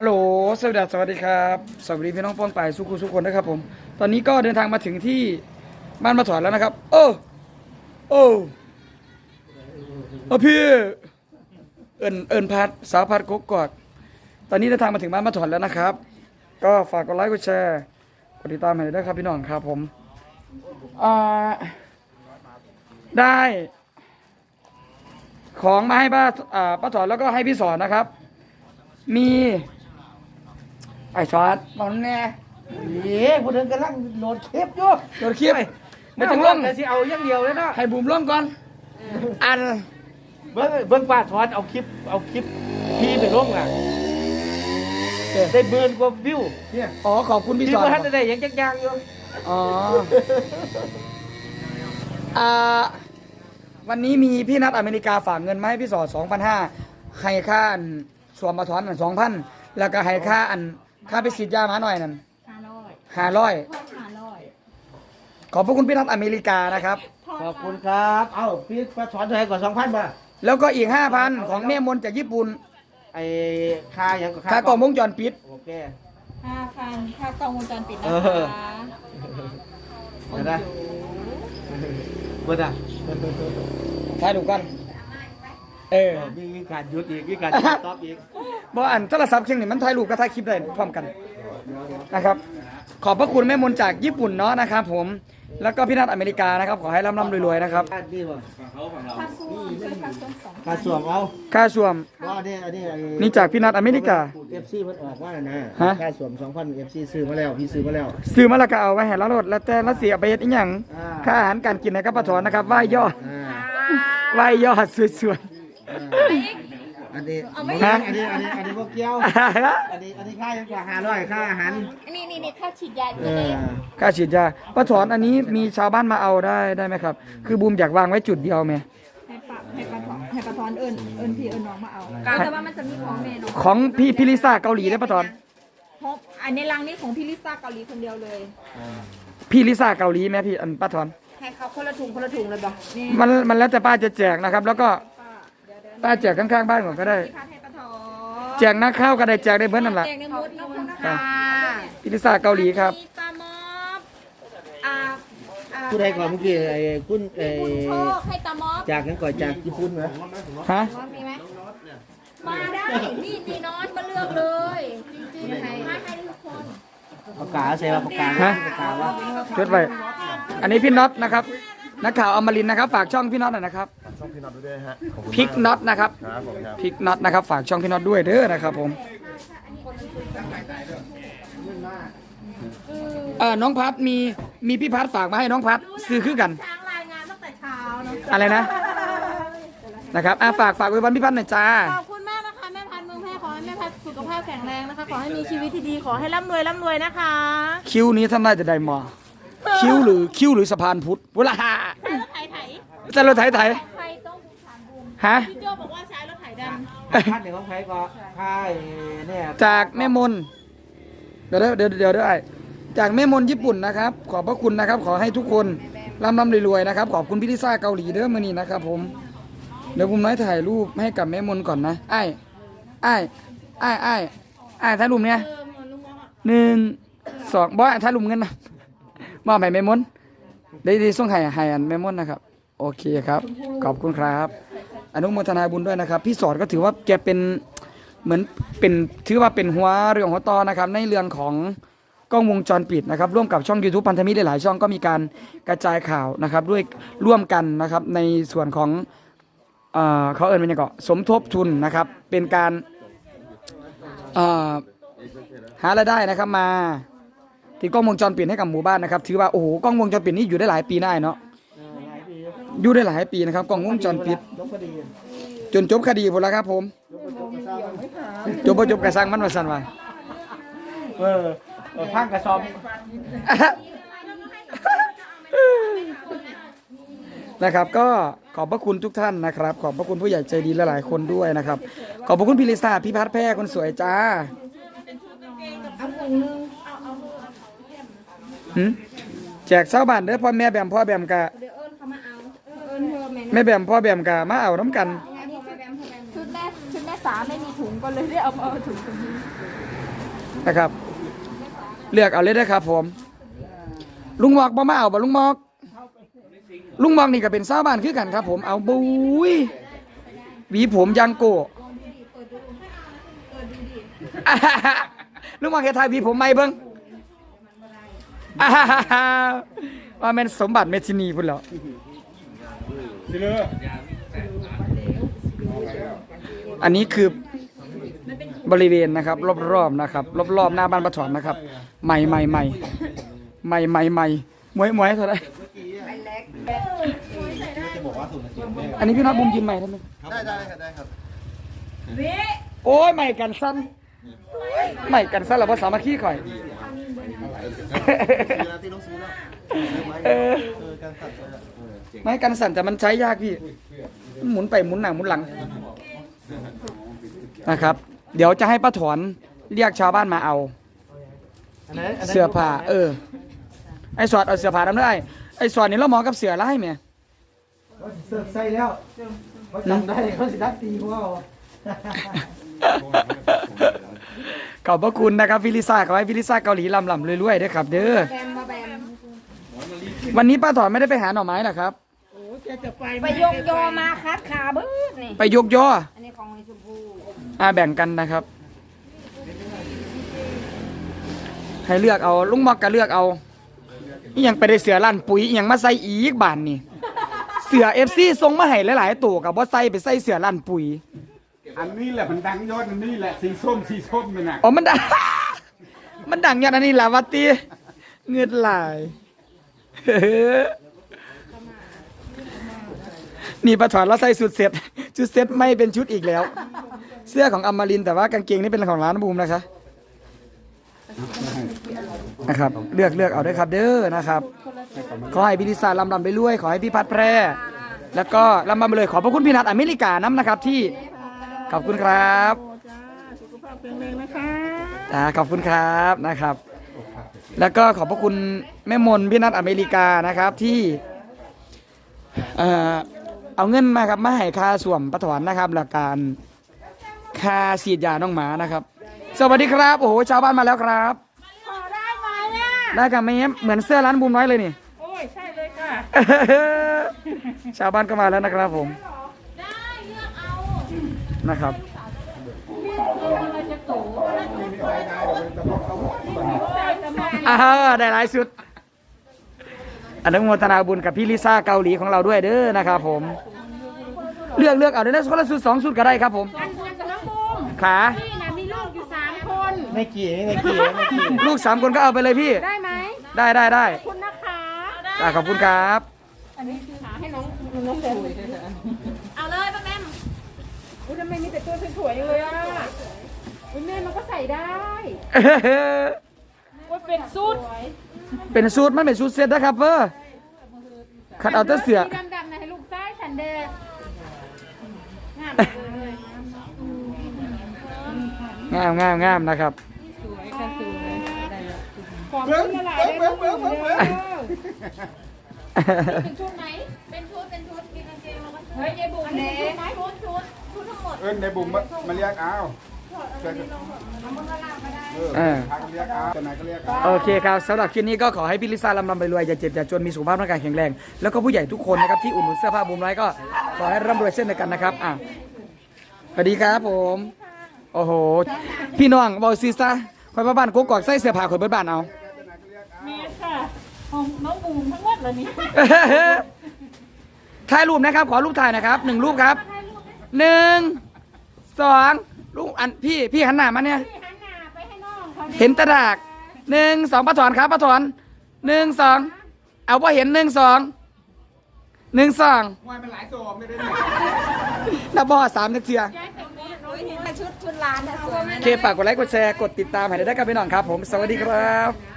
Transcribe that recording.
ฮัลโหลสวัสดีสวัสดีครับ สวัสดีพี่น้องป้องไปสุขุสุขคนนะครับผม ตอนนี้ก็เดินทางมาถึงที่บ้านมาถอนแล้วนะครับ โอ้ โอ้เออพี่เอิญเอิญพัดสาวพัดกกกอด ตอนนี้เดินทางมาถึงบ้านมาถอนแล้วนะครับ ก็ฝากกดไลค์กดแชร์กดติดตามให้ด้วยครับพี่น้องครับผมอ่าได้ ของมาให้ป้าอ่าป้าถอนแล้วก็ให้พี่สอนนะครับ มี ไอ้ช็อตบอกแน่เย้พูดถึงกำลังโหลดคลิปอยู่โดนคลิปไม่ต้องล่องแต่สิเอาอย่างเดียวเลยเนาะให้บูมล่องก่อน อัน เบิ้งเบิ้งป้าทอนเอาคลิป เอาคลิปพี่ไปลงอะได้หมื่นกว่าวิวเนี่ยอ๋อขอบคุณพี่พี่สอนว่าท่านได้ยังจักอย่างอยู่อ๋ออ่าวันนี้มีพี่นัดอเมริกาฝากเงินมาให้พี่สอนสองพันห้าให้ค่าอันสวมมาถอนอันสองพันแล้วก็ให้ค่าอัน ค่าไปฉีดยามาหน่อยนั่นห้าร้อยห้าร้อยทอดห้าร้อยขอบพระคุณพี่นัดอเมริกานะครับ ทอดขอบคุณครับ เอ้าพี่ป้าทอนเท่าไหร่กว่าสองพันบาทแล้วก็อีกห้าพันของแม่มนจากญี่ปุ่นไอ้ค่ายังกับค่ากล่องวงจรปิด โอเค ห้าพันค่ากล้องวงจรปิดนะเอคะอเดี๋ยวนะเบิ้งอะถ่ายดูกัน เออมีมีการหยุดอีกมีการหยุดตอบอีกบ่อันโทรศัพท์เครื่องนี้มันถ่ายรูปกับถ่ายคลิปได้พร้อมกันนะครับ ขอบพระคุณแม่มนจากญี่ปุ่นเนาะนะครับผมแล้วก็พี่นัทอเมริกานะครับขอให้ร่ำร่ำรวยๆนะครับค่านี่บ่ค่าส้วมช่วยค่าส้วมสองค่าสวมเอาค่าชวมว่าเนี่ยอันนี้ไอ้นี่จากพี่นัทอเมริกา เอฟซีมันออกว่านะฮะ ค่าสวมสองพันเอฟซีซื้อมาแล้วพี่ซื้อมาแล้ว ซื้อมาแล้วก็เอาไว้ให้ละรถแล้วแต่ละเสียไปเฮ็ดอีหยังอ่า ค่าอาหารการกินนะครับป้าถอนนะครับไหว้ยอดอ่าไหว้ยอดสวย อ่าอันนี้ฮะอันนี้อันนี้อันนี้พวกเกี้ยวๆอันนี้อันนี้ค่ายังกว่าห้าร้อยค่าอาหารนี่นี่นี่ค่าฉีดยาเอตัวนี้อค่าฉีดยาป้าถอนอันนี้มีชาวบ้านมาเอาได้ได้ไหมครับ คือบูมอยากวางไว้จุดเดียวไหมให้ปะให้ปะถอนให้ปะถอนเอิญเอิญพี่เอิญน้องมาเอาแต่ว่ามันจะมีของเมนูของพี่พิลิซ่าเกาหลีได้ป้าถอนเพราะอันในรังนี้ของพี่ลิซ่าเกาหลีคนเดียวเลยพี่ลิซ่าเกาหลีไหมพี่อันป้าถอนให้เขาคนละถุงคนละถุงเลยบอกนี่มันมันแล้วแต่ป้าจะแจกนะครับ แล้วก็ ป้าเดี๋ยวเดี๋ยวป้าแจกข้างๆบ้านก่อนก็ได้พี่พัดให้ปะถอนแจกนักข้าวก็ได้แจกได้เบิร์นั่นแหละแจกในมุดนะคุณนะครัคะบพิลิซ่าเกาหลีครับมีปลาหมอบอ่าอ่าผู้ใดก่อนเมื่อกี้ไอ้คุณไอ้คุณโชคให้ตามอบจากนั้นก่อนจากญี่ปุ่นนะฮะมีไหมมาได้ นี่นี่นอนมาเลือกเลยจริงๆให้ให้ให้ทุกคนปากกาใส่ว่าปากกาฮะปากกาว่าจดไว้อันนี้พี่น็อตนะครับ นักข่าวอมรินทร์นะครับ ฝากช่องพี่น็อตหน่อยนะครับช่องพี่น็อตด้วยฮะขอบคุณพิกน็อตนะครับครับผมครับพิกน็อตนะครับ ฝากช่องพี่น็อตด้วยเด้อนะครับผมเออน้องพัดมีมีพี่พัดฝากมาให้น้องพัดซื้อคือกันทางรายงานตั้งแต่เช้าเนาะอะไรนะ นะครับอะฝากฝากไว้วันพี่พัดหน่อยจ้า ขอบคุณมากนะคะ แม่พันธุ์เมืองแพร่ขอให้แม่พันธุ์สุขภาพแข็งแรงนะคะ ขอให้มีชีวิตที่ดี ขอให้ร่ำรวยร่ำรวยนะคะ คิ้วนี้ทำได้จะได้หมอคิ้วหรือคิ้วหรือสะพานพุทธเวลาใช้รถไถไถ จะรถไถไถใครต้องบูชาบุญฮะ พี่โจบอกว่าใช้รถไถดท่านในของใครก็ค่ายเนี่ยจากแม่มน เดี๋ยวเดี๋ยวเดี๋ยวเดี๋ยวได้จากแม่มนญี่ปุ่นนะครับ ขอบพระคุณนะครับ ขอให้ทุกคนร่ำร่ำรวยๆนะครับ ขอบคุณพี่ลิซ่าเกาหลีเด้อมือนี้นะครับ ผม เดี๋ยวผมน้อยถ่ายรูปให้กับแม่มนก่อนนะไอ้ไอ้ไอ้ไอ้ไอ้ถ่ายรูปเนี่ยหนึ่งสองบ่ถ่ายรูปเงินนะมอบให้แม่มนได้ดีส่งให้ให้อันแม่มนนะครับ โอเคครับ ขอบคุณครับ อนุโมทนาบุญด้วยนะครับ พี่สอนก็ถือว่าแกเป็นเหมือนเป็นถือว่าเป็นหัวเรื่องหัวตอนะครับ ในเรื่องของกล้องวงจรปิดนะครับ ร่วมกับช่อง YouTube พันธมิตรหลายๆช่องก็มีการกระจายข่าวนะครับ ด้วยร่วมกันนะครับในส่วนของเอ่อเขาเอ่นเป็นยังไงก็สมทบทุนนะครับ เป็นการเอ่อหารายได้นะครับมาติดกล้องวงจรปิดให้กับหมู่บ้านนะครับ ถือว่าโอ้โหกล้องวงจรปิดนี่อยู่ได้หลายปีได้เนาะ อยู่ได้หลายปีนะครับกล้องวงจรปิดลบคดีจนจบคดีหมดแล้วครับผมจบบ่จบกระสังมันว่าสั่นว่าเออเออพังกระซอมนะครับ ก็ขอบพระคุณทุกท่านนะครับ ขอบพระคุณผู้ใหญ่ใจดีหลายๆคนด้วยนะครับ ขอบพระคุณพี่ลิซ่าพี่พัดแพร่คนสวยจ้าหืมแจกเช้าบ้านเด้อพ่อแม่แบมพ่อแบมกะ ม่แม่แบมพ่อแบมกะมาเอาน้ำกันชุดแม่ชุดแม่สาไม่มีถุงก็เลยได้เอามาเอาถุงตรงนี้นะครับ เลือกเอาเลยนะครับผม ลุงหมอกบ่มาเอาบ่ลุงหมอก ลุงหมอกนี่ก็เป็นชาวบ้านคือกันครับ ผมเอาบุยหวีผมยังโกอ่าฮ่าฮ่าลุงหมอกเฮ็ดทายหวีผมไหมเบิ่งอ่าฮ่าฮ่าฮ่าว่าแม่นสมบัติเมทินีพุ่น แล้วอันนี้คือบริเวณนะครับ รอบๆนะครับ รอบๆหน้าบ้านปะถอนนะครับ ใหม่ใหม่ใหม่ใหม่ใหม่ใหม่มวยมวยเท่าไหรอันนี้พี่น้องบุมยิมใหม่ได้ไหมได้ได้ครับได้ครับโอ้ยใหม่กันสั้นใหม่กันสั้นแล้วภาษามาขี้ข่อยซื้อแล้วที่ต้องซื้อแล้วเออเออการตัด เลยอะเออเจ๋งไม้กันสั่นแต่มันใช้ยากพี่มันหมุนไปหมุนหน้าหมุนหลังนะครับ เดี๋ยวจะให้ป้าถอนเรียกชาวบ้านมาเอาอันนั้นนนั้นเสื้อผ้าเออ ไอ้สอดเอาเสื้อผ้าดำด้วยไอ้สอดนี่เราหมอกับเสือไล่เมียเสื้อใส่แล้วเขาจำได้เขาสิดักตีพวกเราขอบพระคุณนะครับฟิลิซ่าขอให้ฟิลิซ่าเกาหลีลำลำรวยๆด้วยครับ เด้อแบมมาแบมวันนี้ป้าถอนไม่ได้ไปหาหน่อไม้เหรอครับ ไปยกยอมาคัดขาบื้อนี่ ไปยกย่อ อันนี้ของไอ้ชมพูอ่าแบ่งกันนะครับ ให้เลือกเอาลุงมอกก็เลือกเอาอีหยังไปได้เสือลั่นปุ๋ยอีหยังมาใส่อีกบานนี่ เสือเอฟซีส่งมาให้หลายๆตัวกับว่าใส่ไปใส่เสือลั่นปุ๋ยอันนี้แหละมันดังยอดอันนี้แหละสีส้มสีส้มมันน่ะอ๋อมันดัง มันดังอย่างนั้นนี่แหละวัตตีเงือดไหลาย นี่ประถอนเราใส่สุดเซ็ตชุดเซ็ตไม่เป็นชุดอีกแล้ว เสื้อของอมรินทร์แต่ว่ากางเกงนี่เป็นของร้านบูมนะคะนะครับ เลือกเลือกเอาด้วยครับ เด้อนะครับ ขอให้พี่ลิซ่าลำลำไปรวยขอให้พี่พัดแพร่ แล้วก็ลำลำไปเลยขอบพระคุณพี่นัทอเมริกาน้ำนะครับที่ขอบคุณครับสุขภาพแข็งแรงนะคะอ่าขอบคุณครับนะครับ แล้วก็ขอบพระคุณแม่มนพี่นัทอเมริกานะครับที่เอ่อ เอาเงินมาครับมาให้ค่าส่วมประถอนนะครับหลักการค่าฉีดยาน้องหมานะครับ สวัสดีครับ โอ้โหชาวบ้านมาแล้วครับ ขอได้ไหมอะได้กับแม่เหมือนเสื้อร้านบูมน้อยเลยนี่ โอ้ยใช่เลยค่ะ ชาวบ้านก็มาแล้วนะครับผม ได้เลือกเอานะครับอ่าได้หลายสุด อนุโมทนาบุญกับพี่ลิซ่าเกาหลีของเราด้วยเด้อนะครับผม เลือกเลือกเอาได้นะคนละสุดสองสุดก็ได้ครับผมอันอันกับน้องบูมขาพี่นะมีลูกอยู่สามคน ไม่กี่ไม่กี่ไม่กี่ลูกสามคนก็เอาไปเลยพี่ ได้ไหมได้ได้ได้คุณนะคะอ่าขอบคุณครับ อันนี้คือหาให้น้องน้องแบมเอาเลยป้าแบมอุ้ยทำไมมีแต่ตัวสวยๆเลยอะอุ้ยแม่มันก็ใส่ได้ว่าเป็นสูท เป็นสูตรมันเป็นสูตรเซ็ตนะครับเพื่อขัดเอาแต่เสือสีดำๆนะให้ลูกใต้ฉันเดงามเลยงามงามงามนะครับขอบคุณหลายๆเลยน้องบูมเด้อเป็นชุดไหนเป็นชุดเป็นชุดมีกางเกงแล้วก็เฮ้ยยายบุ๋มเนี่ยชุดไหนชุดชุดชุดทั้งหมดเอิ้นในบุ๋มมามาเรียกเอา เชิญเออพากันเรียกเอาจะไหนก็เรียกเอาโอเคครับสำหรับคลิปนี้ก็ขอให้พี่ลิซ่าลำลำไปรวยอย่าเจ็บอย่าจนมีสุขภาพร่างกายแข็งแรง แล้วก็ผู้ใหญ่ทุกคนนะครับที่อุดหนุนเสื้อผ้าบูมไร้ก็ขอให้ร่ำรวยเช่นเดียวกันนะครับอะสวัสดีครับผม โอ้โห พี่น้องบอกซีซ่าคอยมาบ้านกูกอกใส่เสื้อผ้าคอยเบิดบ้านเอาเมียค่ะของน้องบูมทั้งหมดเลยนี่ถ่ายรูปนะครับ ขอรูปถ่ายนะครับหนึ่งรูปครับหนึ่งสอง รูปอันพี่พี่หันหน้ามาเนี่ยหันหน้าไปให้น้องเขาดิเห็นตะดากหนึ่งสองป้าถอนครับป้าถอนหนึ่งสองเอาว่าเห็นหนึ่งสองหนึ่งสองว่ามันหลายโซมไม่ได้เนี่ยแล้วบ่สามนาทีชุดชุดร้านนะสวยไหมโอเคฝากกดไลค์กดแชร์กดติดตามให้ได้ครับพี่น้องครับผม สวัสดีครับ